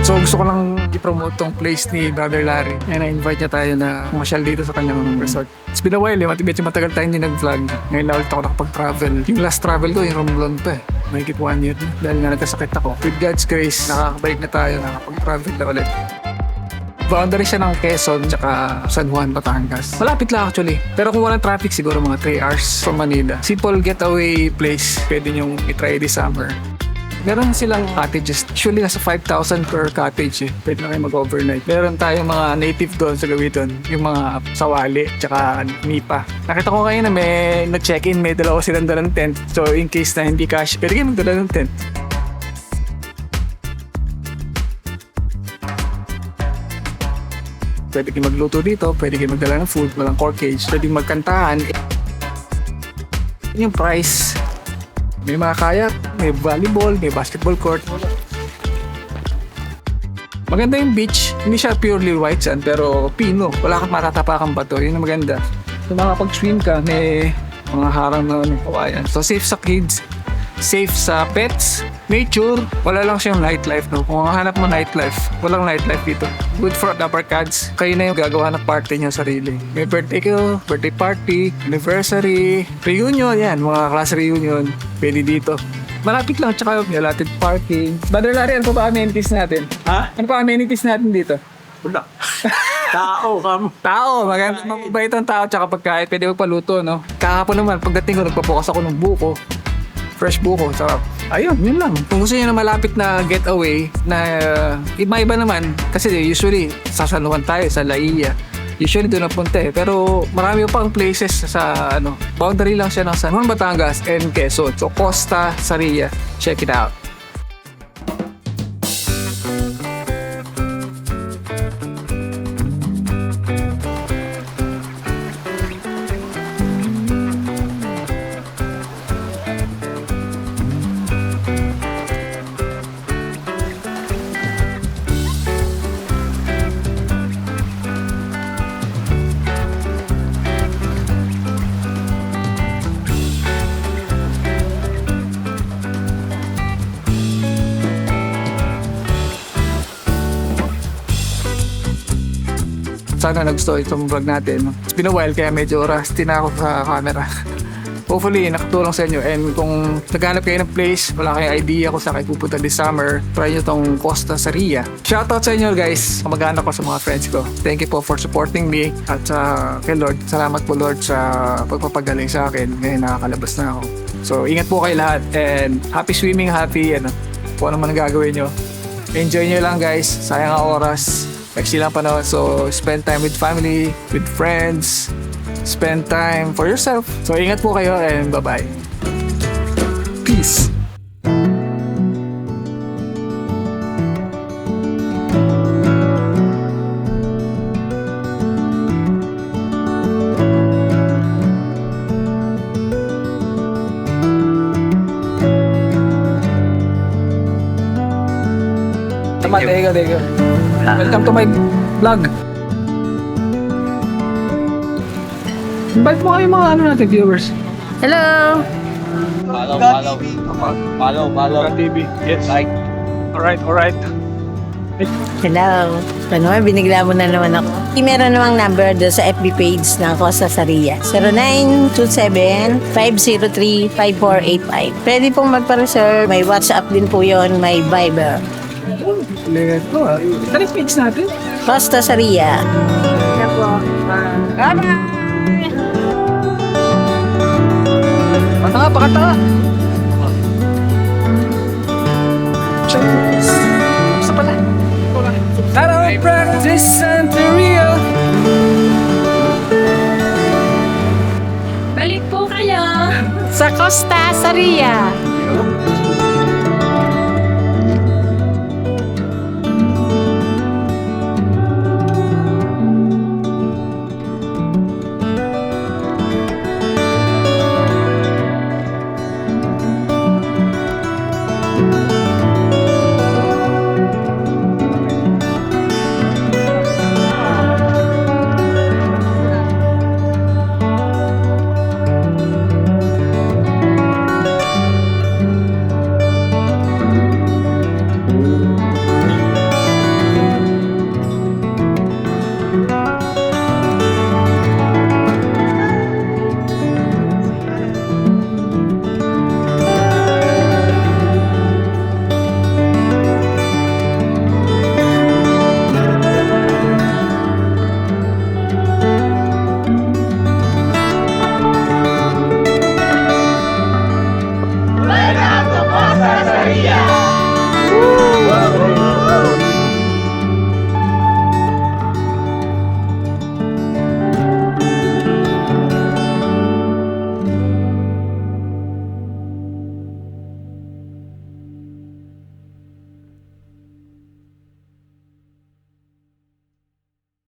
So gusto ko lang i-promote tong place ni Brother Larry. And na-invite niya tayo na masyal dito sa kanyang resort. It's been a while eh. Mat- Medyo matagal tayo hindi nag-vlog. Ngayon na ulit ako nakapag-travel. Yung last travel ko, yung Romblon pa eh. Mahigit one year na. Dahil nga nagkasakit ako. With God's grace, nakakabalik na tayo. Nakapag-travel na ulit. Boundary siya ng Quezon tsaka San Juan, Batangas. Malapit lang actually. Pero kung walang traffic, siguro mga 3 hours from Manila. Simple getaway place. Pwede nyong itry this summer. Meron silang cottages. Usually nasa 5,000 per cottage eh. Pwede na kayo mag-overnight. Meron tayong mga native doon sa Gawiton. Yung mga sawali, tsaka nipa. Nakita ko ngayon na may nag-check-in, may dalawa silang dalang tent. So in case na hindi cash, pwede kayo magdala ng tent. Pwede kayo magluto dito, pwede kayo magdala ng food, walang corkage, pwede magkantahan. Yung price, may mga kayak, may volleyball, may basketball court. Maganda yung beach. Hindi siya purely white sand, pero pino. Wala kang matatapakang bato. Yun ang maganda. So makapag-swim ka, may mga harang na ano, kawayan. So safe sa kids, safe sa pets, nature. Wala lang siyang nightlife, no? Kung hanap mo nightlife, walang nightlife dito. Good for the upper cards. Kayo na yung gagawa ng party niyo sarili. May birthday kayo, birthday party, anniversary, reunion, yan. Mga class reunion. Pwede dito. Malapit lang, tsaka may allotted parking. Larry, ano pa ba amenities natin? Ha? Ano pa amenities natin dito? Wala. Tao kam. Tao, maganda, mabait ang tao, tsaka pagkain, pwede magpaluto, no? Kahapon naman, pagdating ko, nagpapukas ako ng buko. Fresh buko, sarap. Ayun, yun lang. Kung gusto niyo na malapit na getaway, na uh, iba-iba naman, kasi usually, sa San Juan tayo, sa Laia. Usually doon napunta eh. Pero marami pang places sa ano, boundary lang siya ng San Juan, Batangas and Quezon. So Costa, Saria. Check it out. Sana nagustuhan itong vlog natin. It's been a while kaya medyo rusty na ako sa camera. Hopefully, nakatulong sa inyo. And kung naghanap kayo ng place, wala kayong idea kung saan kayo pupunta this summer, try nyo tong Costa Saria. Shoutout sa inyo guys, kamag-anak ko sa mga friends ko. Thank you po for supporting me at sa kay Lord. Salamat po Lord sa pagpapagaling sa akin. Ngayon nakakalabas na ako. So, ingat po kayo lahat and happy swimming, happy ano, kung ano man gagawin nyo. Enjoy nyo lang guys. Sayang ang oras. Next lang panahon. So, spend time with family, with friends. Spend time for yourself. So, ingat po kayo and bye-bye. Peace. Tama, thank you, thank you. Welcome to my vlog. Invite mo kayo mga ano natin, viewers. Hello! Follow, follow. Follow, follow. TV. Yes. Like. Alright, alright. Hello! Ano, binigla mo na naman ako. Meron namang number doon sa FB page ng Costa Saria. 0927-503-5485. Pwede pong magpa-reserve. May WhatsApp din po yon may Viber. Let's go. Ano yung page natin? Costa Saria. Pakata nga, pakata nga. Cheers. Sa pala. I don't practice Santeria. Balik po kayo! Sa Costa Saria.